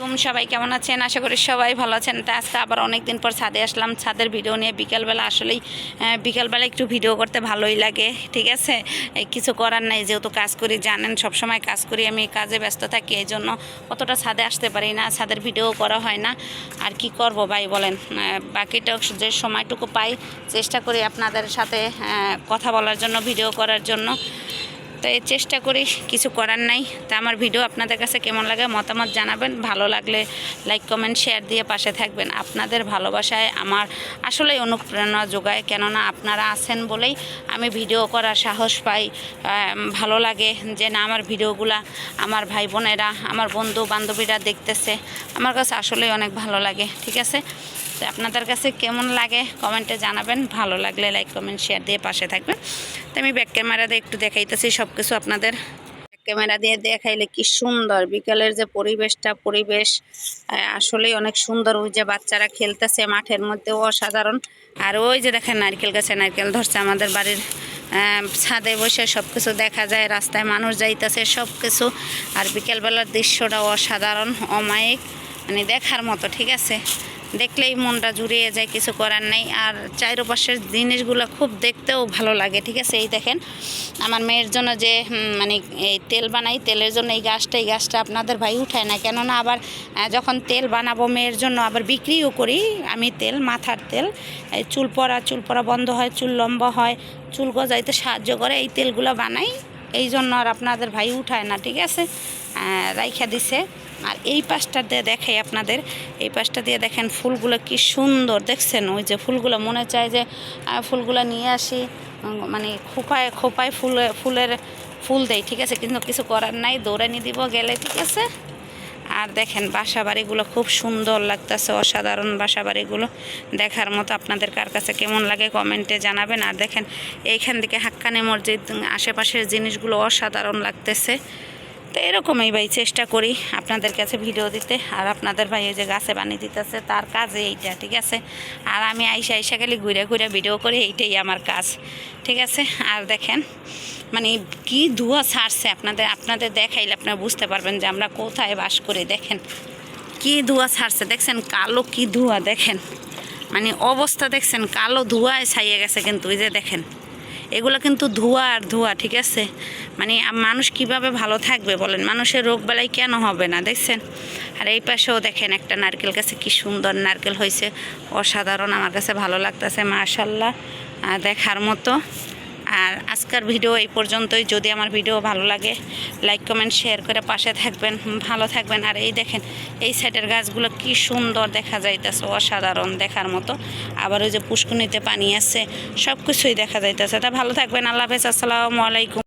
তুম সবাই কেমন আছেন? আশা করি সবাই ভালো আছেন। তা আজকে আবার অনেক দিন পর ছাদে আসলাম। ছাদের ভিডিও নিয়ে বিকালবেলা আসলেই বিকালবেলা একটু ভিডিও করতে ভালোই লাগে, ঠিক আছে? কিছু করার নাই, যেহেতু কাজ করি, জানেন সব সময় কাজ করি, আমি কাজে ব্যস্ত থাকি, এই জন্য অতটা ছাদে আসতে পারি না, ছাদের ভিডিও করা হয় না। আর কি করব ভাই, বলেন? বাকিটা যে সময়টুকু পাই, চেষ্টা করি আপনাদের সাথে কথা বলার জন্য, ভিডিও করার জন্য। তো এই চেষ্টা করি, কিছু করার নাই। তা আমার ভিডিও আপনাদের কাছে কেমন লাগে মতামত জানাবেন। ভালো লাগলে লাইক কমেন্ট শেয়ার দিয়ে পাশে থাকবেন। আপনাদের ভালোবাসায় আমার আসলেই অনুপ্রেরণা যোগায়। কেননা আপনারা আছেন বলেই আমি ভিডিও করার সাহস পাই। ভালো লাগে যে না, আমার ভিডিওগুলা আমার ভাই বোনেরা আমার বন্ধু বান্ধবীরা দেখতেছে। আমার কাছে আসলেই অনেক ভালো লাগে, ঠিক আছে? তো আপনাদের কাছে কেমন লাগে কমেন্টে জানাবেন। ভালো লাগলে লাইক, কমেন্ট, শেয়ার দিয়ে পাশে থাকবেন। তো আমি ব্যাক ক্যামেরা দিয়ে একটু দেখাইতেছি সব কিছু আপনাদের। ব্যাক ক্যামেরা দিয়ে দেখাইলে কি সুন্দর। বিকালের যে পরিবেশটা, পরিবেশ আসলেই অনেক সুন্দর। ওই যে বাচ্চারা খেলতেছে মাঠের মধ্যে অসাধারণ। আর ওই যে দেখেন নারকেল গাছে নারকেল ধরছে আমাদের বাড়ির ছাদে বসে সব কিছু দেখা যায়। রাস্তায় মানুষ যাইতেছে সব কিছু আর বিকেলবেলার দৃশ্যটা অসাধারণ, অমায়িক। মানে দেখার মতো, ঠিক আছে? দেখলেই মনটা জুড়িয়ে যায়, কিছু করার নাই। আর চারপাশের জিনিসগুলো খুব দেখতেও ভালো লাগে, ঠিক আছে? এই দেখেন, আমার মেয়ের জন্য যে মানে এই তেল বানাই, তেলের জন্য এই গাছটা এই গাছটা আপনাদের ভাই উঠায় না। কেননা আবার যখন তেল বানাবো মেয়ের জন্য, আবার বিক্রিও করি, আমি তেল, মাথার তেল, এই চুল পড়া চুল পড়া বন্ধ হয়, চুল লম্বা হয়, চুল গজাইতে সাহায্য করে, এই তেলগুলো বানাই। এই জন্য আর আপনাদের ভাই উঠায় না, ঠিক আছে? রাইখা দিছে। আর এই পাশটা দিয়ে দেখাই আপনাদের। এই পাশটা দিয়ে দেখেন ফুলগুলো কি সুন্দর, দেখছেন? ওই যে ফুলগুলো মনে চায় যে ফুলগুলো নিয়ে আসি মানে খোপায় খোপায় ফুলে, ফুলের ফুল দেয় ঠিক আছে? কিন্তু কিছু করার নাই দৌড়ানি দিব গেলে, ঠিক আছে? আর দেখেন বাসা বাড়িগুলো খুব সুন্দর লাগতেছে, অসাধারণ বাসা বাড়িগুলো দেখার মতো আপনাদের কার কাছে কেমন লাগে কমেন্টে জানাবেন। আর দেখেন এইখান থেকে হাক্কানি মসজিদ আশেপাশের জিনিসগুলো অসাধারণ লাগতেছে। তো এরকমই ভাই, চেষ্টা করি আপনাদের কাছে ভিডিও দিতে। আর আপনাদের ভাই এই যে গাছে বানিয়ে দিতেছে, তার কাজে এইটা, ঠিক আছে? আর আমি আইসা আইসা খালি ঘুরে ঘুরে ভিডিও করি, এইটাই আমার কাজ, ঠিক আছে? আর দেখেন মানে কি ধোঁয়া ছাড়ছে আপনাদের আপনাদের দেখাইলে আপনারা বুঝতে পারবেন যে আমরা কোথায় বাস করি, দেখেন। কি ধোঁয়া ছাড়ছে, দেখছেন? কালো কি ধোঁয়া, দেখেন? মানে অবস্থা দেখছেন, কালো ধোঁয়ায় ছাইয়ে গেছে কিন্তু ওই যে দেখেন। এগুলো কিন্তু ধোয়া আর ধোয়া, ঠিক আছে? মানে মানুষ কীভাবে ভালো থাকবে বলেন? মানুষের রোগ বেলায় কেন হবে না, দেখছেন? আর এই পাশেও দেখেন একটা নারকেল গাছে কি সুন্দর নারকেল হয়েছে। অসাধারণ, আমার কাছে ভালো লাগতেছে, মাশাল্লাহ। দেখার মতো। আর আজকের ভিডিও এই পর্যন্তই। যদি আমার ভিডিও ভালো লাগে লাইক কমেন্ট শেয়ার করে পাশে থাকবেন। ভালো থাকবেন। আর এই দেখেন, এই সাইডের গাছগুলো কি সুন্দর দেখা যাইতেছে, অসাধারণ দেখার মতো। আবার ওই যে পুষ্কুনিতে পানি আছে সব কিছুই দেখা যাইতেছে। তা ভালো থাকবেন। আল্লাহ হাফেজ। আসসালামু আলাইকুম।